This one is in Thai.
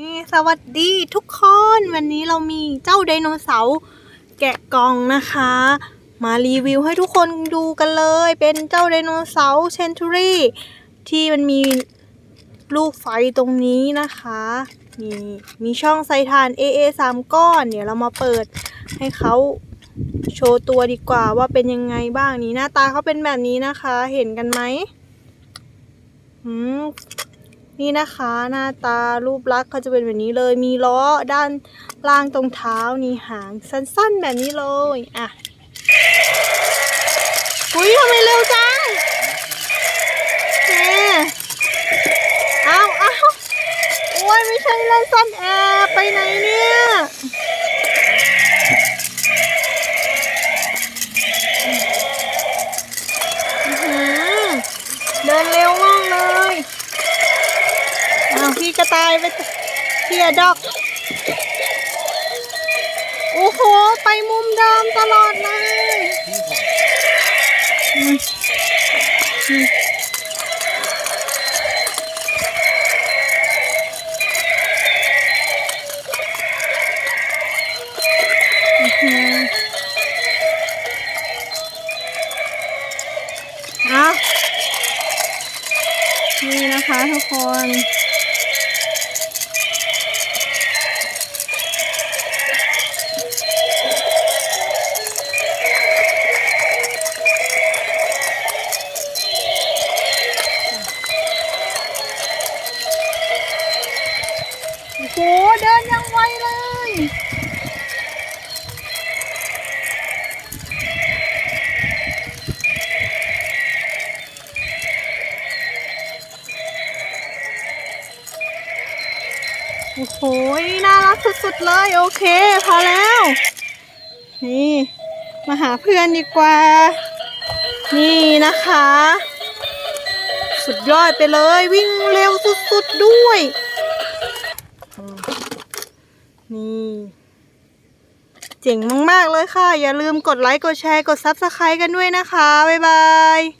นี่สวัสดีทุกคนวันนี้เรามีเจ้าไดโนเสาร์แกะกล่องนะคะ มารีวิวให้ทุกคนดูกันเลย เป็นเจ้าไดโนเสาร์เชนทูรี่ที่มันมีลูกไฟตรงนี้นะคะมีมีช่องใส่ถ่าน AA 3 ก้อน เดี๋ยวเรามาเปิดให้เขาโชว์ตัวดีกว่าว่าเป็นยังไงบ้างนี่หน้าตาเขาเป็นแบบนี้นะคะ เห็นกันไหมอืม นี่นะคะหน้าตารูปลักษณ์เขาจะเป็นแบบนี้เลย มีล้อด้านล่างตรงเท้านี่หางสั้นๆแบบนี้เลยอะอุ้ยทำไมเร็วจังแหมอ้าวอ้าโอ้ยไม่ใช่เล่นซ่อนแอบไปไหนเนี่ย พี่กระต่ายไปพี่อดอก โอ้โห ไปมุมเดิมตลอดเลยอืมอืมอื้อหือเอานี่นะคะทุกคน โอ้โห เดินยังไวเลย โอ้โห น่ารักสุดๆเลย โอเค พอแล้ว นี่ มาหาเพื่อนดีกว่า นี่นะคะ สุดยอดไปเลย วิ่งเร็วสุดๆด้วย นี่ เจ๋งมาก ๆ เลยค่ะ อย่าลืมกดไลค์ กดแชร์ กด Subscribe กันด้วยนะคะ บ๊ายบาย